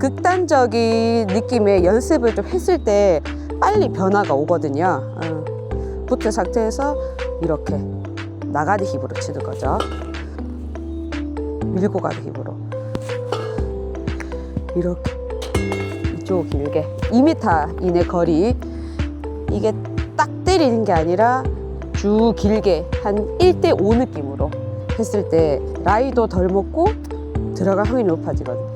극단적인 느낌의 연습을 좀 했을 때 빨리 변화가 오거든요. 어. 붙은 상태에서 이렇게 나가는 힘으로 치는 거죠. 밀고 가는 힘으로. 이렇게 이쪽 길게 2m 이내 거리 이게 딱 때리는 게 아니라 쭉 길게 한 1대5 느낌으로 했을 때 라이도 덜 먹고 들어갈 확률이 높아지거든요.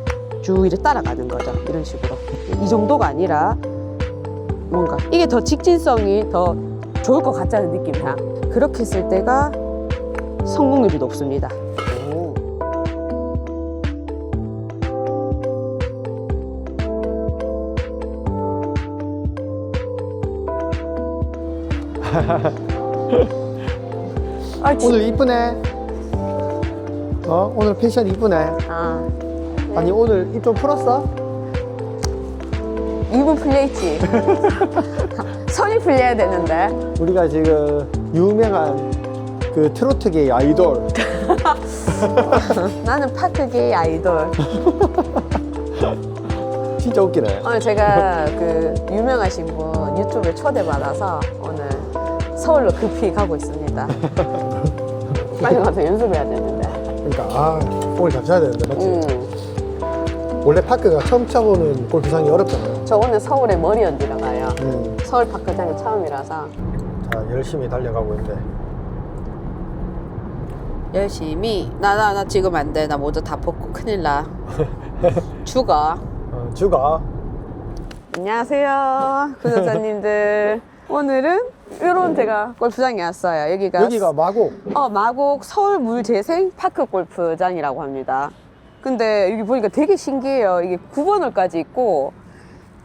쭉 이렇게 따라가는 거죠. 이런 식으로. 이 정도가 아니라 뭔가 이게 더 직진성이 더 좋을 것 같다는 느낌이야. 그렇게 했을 때가 성공률이 높습니다. 오. 아, 진- 오늘 이쁘네. 어? 오늘 패션 이쁘네. 아, 아니 오늘 입 좀 풀었어? 입은 풀려있지. 손이 풀려야 되는데. 우리가 지금 유명한 그 트로트계의 아이돌 나는 파크계의 아이돌. 진짜 웃기네. 오늘 제가 그 유명하신 분 유튜브에 초대받아서 오늘 서울로 급히 가고 있습니다. 빨리 가서 연습해야 되는데. 그러니까 아 오늘 잡혀야 되는데 맞지? 음, 원래 파크가 처음 쳐보는 골프장이 어렵잖아요. 저 오늘 서울에 머리 얹으러 가요. 음. 서울 파크장이 처음이라서 자 열심히 달려가고 있는데 열심히 나 나 나 지금 안 돼. 나 모자 다 벗고 큰일 나. 죽어. 어, 주가 안녕하세요, 구독자님들. 오늘은 이런 제가 골프장에 왔어요. 여기가 여기가 마곡 어, 마곡 서울 물재생 파크 골프장이라고 합니다. 근데 여기 보니까 되게 신기해요. 이게 9번홀까지 있고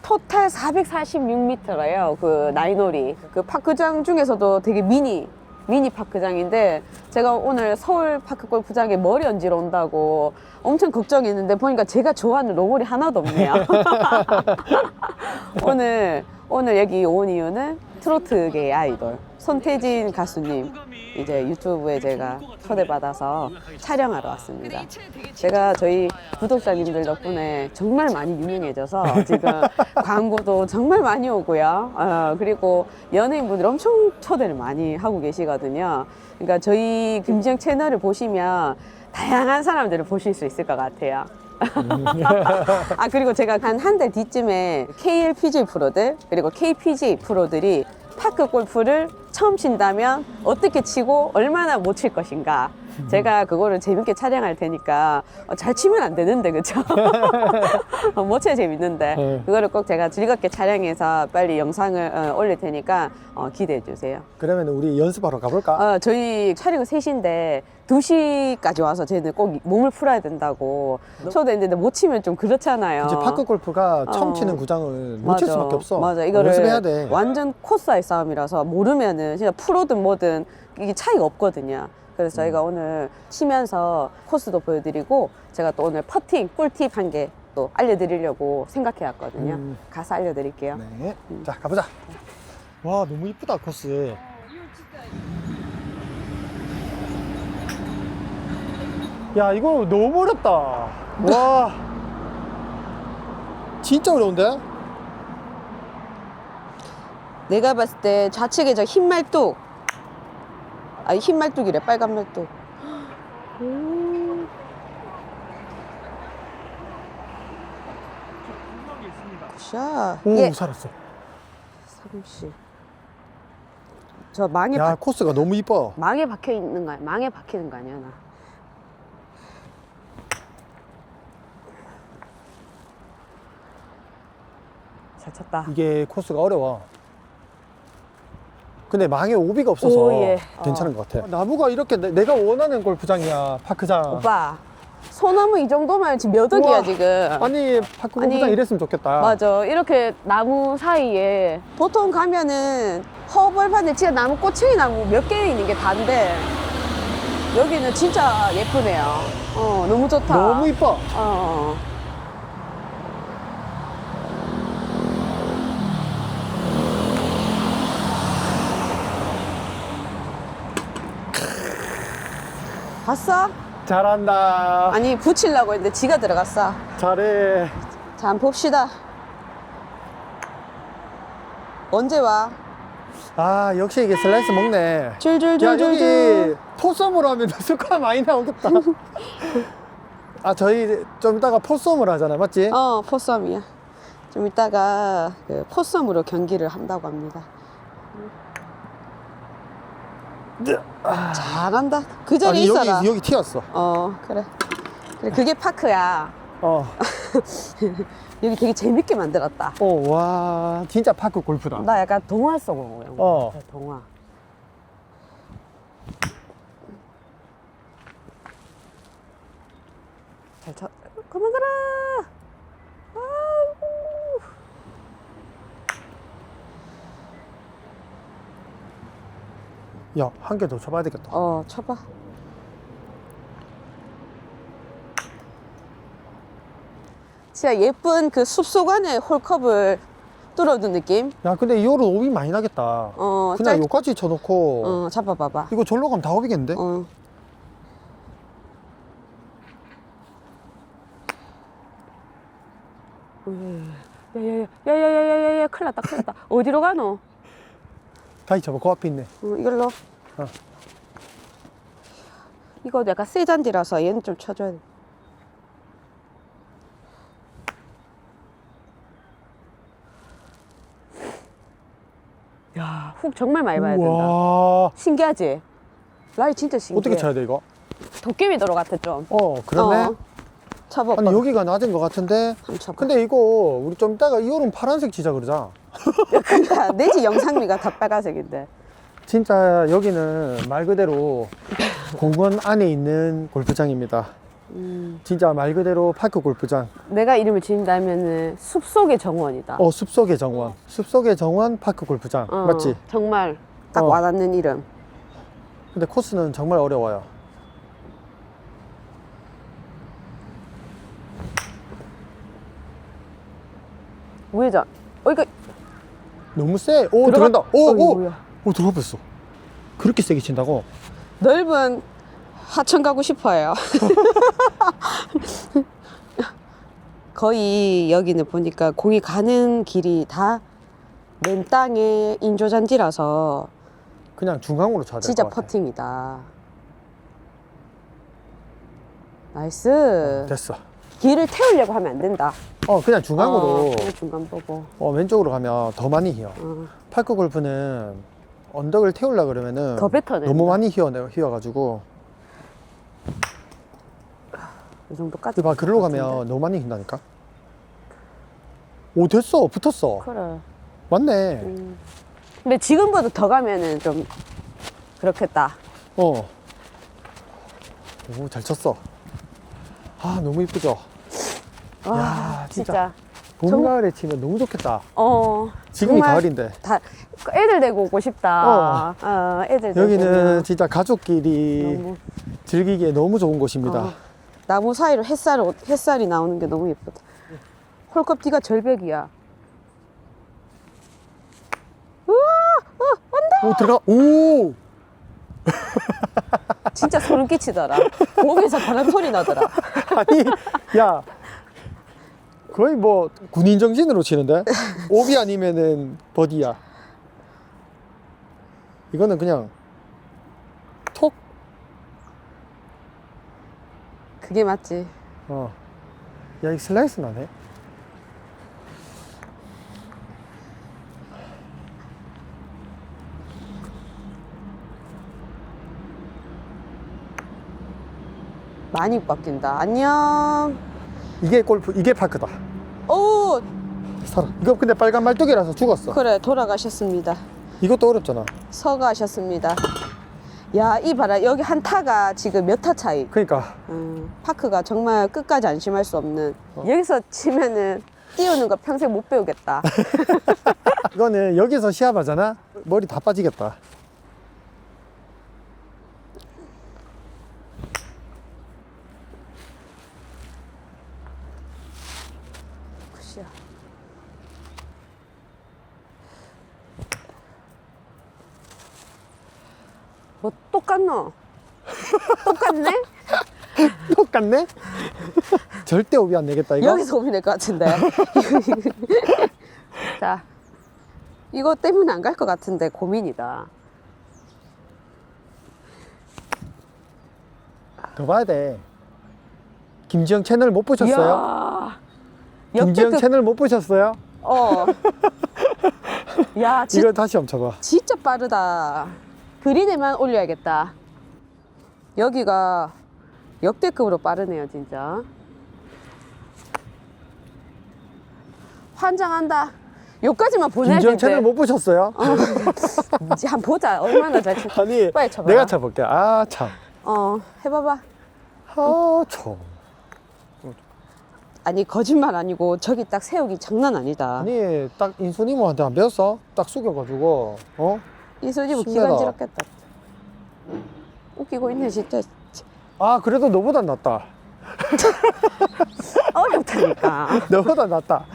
토탈 446m래요. 그 나이놀이. 그 파크장 중에서도 되게 미니 미니 파크장인데 제가 오늘 서울 파크 골프장에 머리 얹으러 온다고 엄청 걱정했는데 보니까 제가 좋아하는 로볼이 하나도 없네요. 오늘 오늘 여기 온 이유는 트로트계의 아이돌 손태진 가수님 이제 유튜브에 제가 초대받아서 촬영하러 왔습니다. 제가 저희 구독자님들 덕분에 정말 많이 유명해져서 지금 광고도 정말 많이 오고요. 어, 그리고 연예인분들 엄청 초대를 많이 하고 계시거든요. 그러니까 저희 김지영 채널을 보시면 다양한 사람들을 보실 수 있을 것 같아요. 아 그리고 제가 한 한 달 뒤쯤에 KLPG 프로들 그리고 KPG 프로들이 파크 골프를 처음 친다면 어떻게 치고 얼마나 못 칠 것인가 제가 그거를 재밌게 촬영할 테니까 어, 잘 치면 안 되는데 그쵸? 어, 못 쳐야 재밌는데 네. 그거를 꼭 제가 즐겁게 촬영해서 빨리 영상을 어, 올릴 테니까 어, 기대해 주세요. 그러면 우리 연습하러 가볼까? 어, 저희 촬영은 3시인데 2시까지 와서 쟤는 꼭 몸을 풀어야 된다고 초대했는데 못 치면 좀 그렇잖아요. 이제 파크 골프가 처음 어. 치는 구장을 못 칠 맞아. 수밖에 없어 맞아. 이거를 연습해야 돼 완전 코스와의 싸움이라서 모르면은 진짜 프로든 뭐든 이게 차이가 없거든요. 그래서 저희가 오늘 치면서 코스도 보여드리고 제가 또 오늘 퍼팅 꿀팁 한 개 또 알려드리려고 생각해 왔거든요. 음. 가서 알려드릴게요. 네. 자, 가보자. 와, 너무 이쁘다, 코스. 야, 이거 너무 어렵다. 와. 진짜 어려운데? 내가 봤을 때 좌측에 저 흰 말뚝 아니 흰 말뚝이래 빨간 말뚝 음. 굿샷 오, 예 살았어. 삼씨 저 망에 야, 박, 코스가 너무 이뻐. 망에 박혀 있는 거야 망에 박히는 거 아니야 나 잘 쳤다 이게 코스가 어려워. 근데 망에 오비가 없어서 오, 예. 괜찮은 것 같아. 나무가 이렇게 내, 내가 원하는 골프장이야, 파크장. 오빠 소나무 이 정도면 지금 몇 억이야 우와. 지금 아니, 파크 아니, 골프장 이랬으면 좋겠다. 맞아. 이렇게 나무 사이에 보통 가면은 허벌판에 진짜 나무 꼬챙이 나무 몇 개 있는 게 다인데 여기는 진짜 예쁘네요. 어, 너무 좋다. 너무 이뻐. 어. 봤어? 잘한다. 아니 붙이려고 했는데 지가 들어갔어. 잘해. 자, 한번 봅시다. 언제 와? 아 역시 이게 슬라이스 먹네 야 줄줄줄줄줄. 여기 포썸으로 하면 스코어 많이 나오겠다 아 저희 좀 이따가 포썸을 하잖아 맞지? 어, 포썸이야. 좀 이따가 그 포썸으로 경기를 한다고 합니다. 잘한다. 그 자리에 아니 있어라. 여기 여기 튀었어 어, 그래. 그래, 그게 파크야. 어. 여기 되게 재밌게 만들었다. 어, 와, 진짜 파크 골프다. 나 약간 동화 속 영화. 어. 같아, 동화. 잘 쳐. 그만 가라. 야, 한 개 더 쳐봐야 되겠다. 어, 쳐봐. 진짜 예쁜 그 숲속 안에 홀컵을 뚫어둔 느낌? 야, 근데 이 홀은 오비 많이 나겠다. 어, 그냥 짧... 요까지 쳐놓고 어, 잡아봐봐. 이거 절로 가면 다 오비겠는데? 어. 야야야야야야야 큰일 났다 큰일 났다 어디로 가노? 다시 쳐봐, 그 앞에 있네. 어, 이걸로 어. 이거 약간 세 잔디라서 얘는 좀 쳐줘야 돼 야, 훅 정말 많이 봐야 된다. 우와, 신기하지? 라이 진짜 신기해. 어떻게 쳐야 돼, 이거? 도깨비 도로 같아 좀. 어, 그러네. 어. 쳐봐. 아니. 여기가 낮은 것 같은데? 근데 이거, 우리 좀 이따가 이 홀은 파란색 치자 그러자. 그러니까 내지 영상미가 다 빨간색인데. 진짜 여기는 말 그대로 공원 안에 있는 골프장입니다. 음, 진짜 말 그대로 파크 골프장. 내가 이름을 지은다면은 숲속의 정원이다. 어, 숲속의 정원. 숲속의 정원 파크 골프장. 어, 맞지? 정말 딱 어. 와닿는 이름. 근데 코스는 정말 어려워요. 우회전. 어 이거 너무 세. 오, 들어가- 들어간다. 오, 어, 오. 뭐야? 오, 들어갔어. 그렇게 세게 친다고? 넓은 하천 가고 싶어요. 거의 여기는 보니까 공이 가는 길이 다 맨 땅에 인조잔디라서 그냥 중앙으로 쳐야 될 진짜 같아. 퍼팅이다. 나이스. 됐어. 길을 태우려고 하면 안 된다. 어, 그냥 중앙으로. 어, 그냥 중간 보고. 어, 왼쪽으로 가면 더 많이 휘어. 어, 파크 골프는 언덕을 태우려 그러면은 더 뱉어내. 너무 많이 휘어, 휘어가지고. 이 정도까지. 봐, 글로 가면 너무 많이 휜다니까. 오, 됐어. 붙었어. 그래. 맞네. 음. 근데 지금보다 더 가면은 좀 그렇겠다. 어. 오, 잘 쳤어. 아, 너무 이쁘죠? 와, 야, 진짜. 진짜. 봄, 정- 가을에 치면 너무 좋겠다. 어. 지금이 정말 가을인데. 다 애들 데리고 오고 싶다. 어, 애들 데리고 여기는 오면 진짜 가족끼리 너무 즐기기에 너무 좋은 곳입니다. 어, 나무 사이로 햇살 햇살이 나오는 게 너무 예쁘다. 홀컵 뒤가 절벽이야. 오, 들어가. 오! 진짜 소름 끼치더라. 몸에서 바람 소리 나더라. 아니, 야. 거의 뭐 군인 정신으로 치는데? 오비 아니면은 버디야. 이거는 그냥 톡. 그게 맞지. 어. 야, 이 슬라이스 나네. 많이 바뀐다. 안녕. 이게 골프, 이게 파크다. 오, 살아. 이거 근데 빨간 말뚝이라서 죽었어. 그래 돌아가셨습니다. 이것도 어렵잖아. 서가셨습니다. 야, 이 봐라. 여기 한 타가 지금 몇 타 차이. 그러니까 음, 파크가 정말 끝까지 안심할 수 없는. 어. 여기서 치면은 띄우는 거 평생 못 배우겠다. 이거는 여기서 시합하잖아. 머리 다 빠지겠다. 굿이야. 뭐 똑같노? 똑같네? 똑같네? 절대 오비 안 내겠다, 이거. 여기서 오면 될것 같은데. 자, 이거 때문에 안 갈 것 같은데 고민이다. 더 봐야 돼. 김지영 채널 못 보셨어요? 이야, 김지영 역대급- 채널 못 보셨어요? 어. 야, 진, 이거 다시 멈춰봐. 진짜 빠르다. 그린에만 올려야겠다. 여기가 역대급으로 빠르네요, 진짜. 환장한다. 여기까지만 보내야 되는데. 채널 못 보셨어요? 이제 한번 보자. 얼마나 잘 치. 아니, 빨리 쳐봐. 내가 쳐볼게. 아, 참. 어, 해봐봐. 아, 참. 아니 거짓말 아니고 저기 딱 세우기 장난 아니다. 아니, 딱 인수님한테 안 배웠어? 딱 숙여가지고, 어? 이수지부 신기하다. 기간지럽겠다. 웃기고 있네 진짜. 아, 그래도 너보다 낫다. 어렵다니까. 너보다 낫다.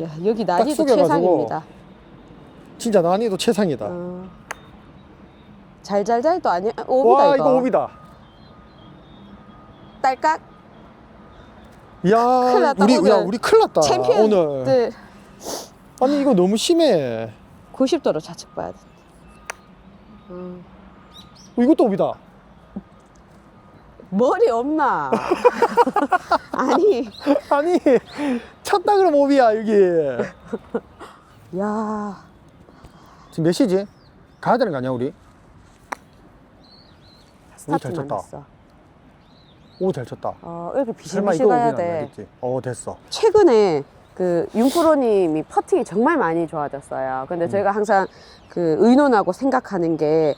야 여기 난이도 숙여가지고. 최상입니다. 진짜 난이도 최상이다. 어. 잘잘잘도 아니야. 아, 오비다 와, 이거. 이거 오비다. 딸깍 야, 큰일 났다, 우리, 오늘. 야, 우리 큰일 났다. 오늘. 챔피언들 아니, 이거 너무 심해. 90도로 좌측 봐야 돼. 음. 이것도 오비다. 머리 없나? 아니, 아니, 쳤다 그러면 오비야, 여기. 야, 지금 몇 시지? 가야 되는 거 아니야, 우리? 오, 잘 스타트만 쳤다. 했어. 오, 잘 쳤다. 어, 이렇게 비실비실 가야 돼. 어, 됐어. 최근에 그 윤프로님이 퍼팅이 정말 많이 좋아졌어요. 근데 음. 저희가 항상 그 의논하고 생각하는 게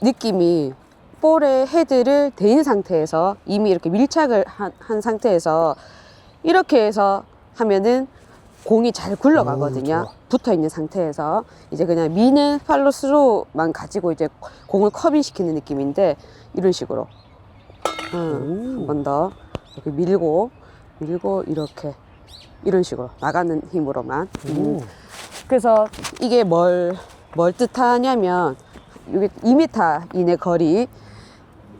느낌이 볼의 헤드를 대인 상태에서 이미 이렇게 밀착을 한, 한 상태에서 이렇게 해서 하면은 공이 잘 오, 굴러가거든요. 붙어 있는 상태에서 이제 그냥 미는 팔로 스로만 가지고 이제 공을 커빙 시키는 느낌인데 이런 식으로 한 오. 번더 이렇게 밀고 밀고 이렇게 이런 식으로 나가는 힘으로만 음. 오. 그래서 이게 뭘, 뭘 뜻하냐면 이게 2m 이내 거리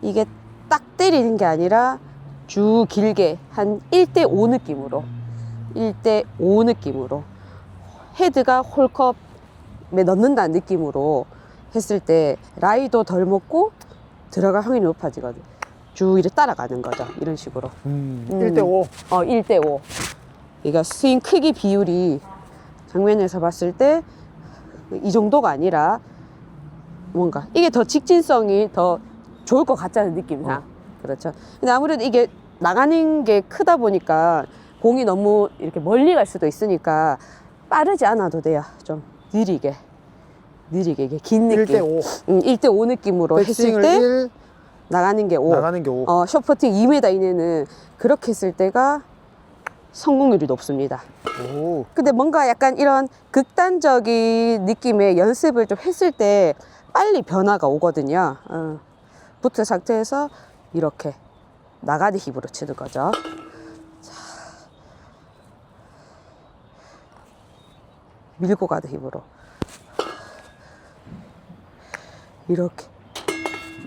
이게 딱 때리는 게 아니라 쭉 길게 한 1대5 느낌으로 1대5 느낌으로 헤드가 홀컵에 넣는다는 느낌으로 했을 때 라이도 덜 먹고 들어갈 확률이 높아지거든 쭉 이렇게 따라가는 거죠 이런 식으로 음, 음. 1대5. 어, 1대5. 그러니까 스윙 크기 비율이 장면에서 봤을 때 이 정도가 아니라 뭔가 이게 더 직진성이 더 좋을 것 같다는 느낌상. 어. 그렇죠. 근데 아무래도 이게 나가는 게 크다 보니까 공이 너무 이렇게 멀리 갈 수도 있으니까 빠르지 않아도 돼요. 좀 느리게. 느리게 이게 긴 느낌. 1대5. 음, 1대5 느낌으로 했을 백스윙을 때 1, 나가는 게 5. 나가는 게 5. 어, 숏퍼팅 2m 이내는 그렇게 했을 때가 성공률이 높습니다. 오. 근데 뭔가 약간 이런 극단적인 느낌의 연습을 좀 했을 때 빨리 변화가 오거든요. 어. 붙은 상태에서 이렇게 나가는 힘으로 치는 거죠. 밀고 가는 힘으로. 이렇게.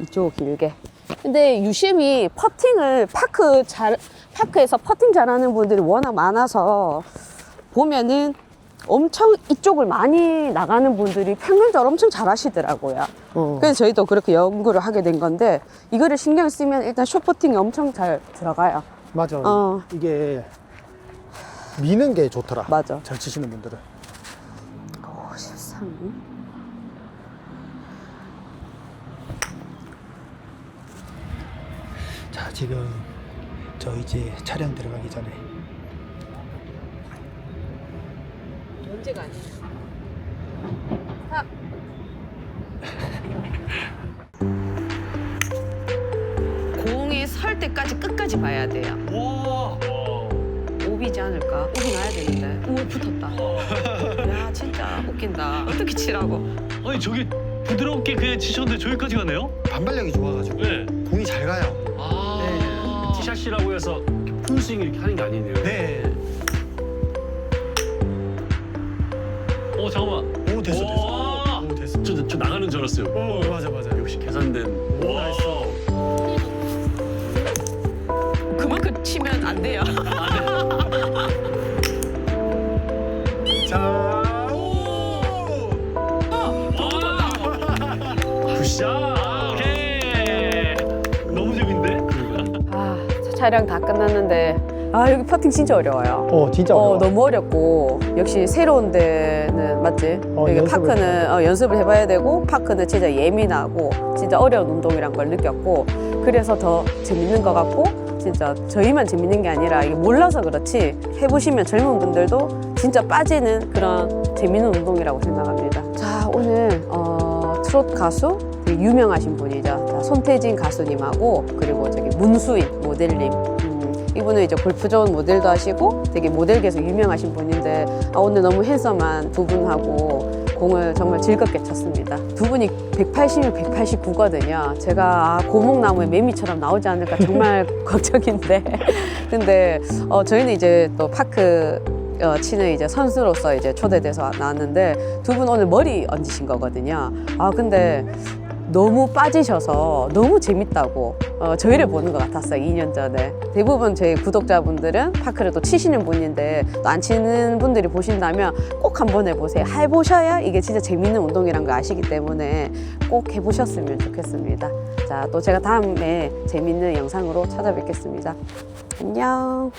이쪽 길게. 근데 유심히 퍼팅을 파크 잘 파크에서 퍼팅 잘하는 분들이 워낙 많아서 보면은 엄청 이쪽을 많이 나가는 분들이 평균적으로 엄청 잘 하시더라고요. 어. 그래서 저희도 그렇게 연구를 하게 된 건데 이거를 신경 쓰면 일단 숏퍼팅이 엄청 잘 들어가요. 맞아. 어. 이게 미는 게 좋더라. 맞아. 잘 치시는 분들은. 53. 자, 지금 저 이제 촬영 들어가기 전에 문제가 아니에요. 공이 설 때까지 끝까지 봐야 돼요. 와. 오비지 않을까? 오비 나야 되는데. 오 붙었다. 야 진짜 웃긴다. 어떻게 치라고? 아니 저기 부드럽게 그냥 치셨는데 저기까지 가네요? 반발력이 좋아가지고 네. 공이 잘 가요. 아. 티샷이라고 해서 풀스윙 이렇게 하는 게 아니네요. 네. 어 잠깐만. 오 됐어 와. 됐어 오 됐어 저, 저 나가는 줄 알았어요. 오 맞아 맞아 역시 계산된. 오, 나이스. 촬영 다 끝났는데 아 여기 퍼팅 진짜 어려워요. 어 진짜 어, 어려워 너무 어렵고 역시 새로운 데는 맞지? 어, 여기 연습을 파크는 어, 연습을 해봐야 되고 파크는 진짜 예민하고 진짜 어려운 운동이란 걸 느꼈고 그래서 더 재밌는 것 같고 진짜 저희만 재밌는 게 아니라 이게 몰라서 그렇지 해보시면 젊은 분들도 진짜 빠지는 그런 재밌는 운동이라고 생각합니다. 자 오늘 어, 트롯 가수 되게 유명하신 분이죠. 자, 손태진 가수님하고 그리고 저기 문수인 모델님 음, 이분은 이제 골프 좋은 모델도 하시고 되게 모델계에서 유명하신 분인데 아, 오늘 너무 핸섬한 두 분하고 공을 정말 즐겁게 쳤습니다. 두 분이 180이 189거든요. 제가 아, 고목나무의 매미처럼 나오지 않을까 정말 걱정인데. 근데 어, 저희는 이제 또 파크 어, 치는 이제 선수로서 이제 초대돼서 나왔는데 두 분 오늘 머리 얹으신 거거든요. 아 근데 너무 빠지셔서 너무 재밌다고 어, 저희를 보는 것 같았어요 2년 전에. 대부분 저희 구독자분들은 파크를 또 치시는 분인데 또 안 치는 분들이 보신다면 꼭 한번 해보세요. 해보셔야 이게 진짜 재밌는 운동이란 거 아시기 때문에 꼭 해보셨으면 좋겠습니다. 자 또 제가 다음에 재밌는 영상으로 찾아뵙겠습니다. 안녕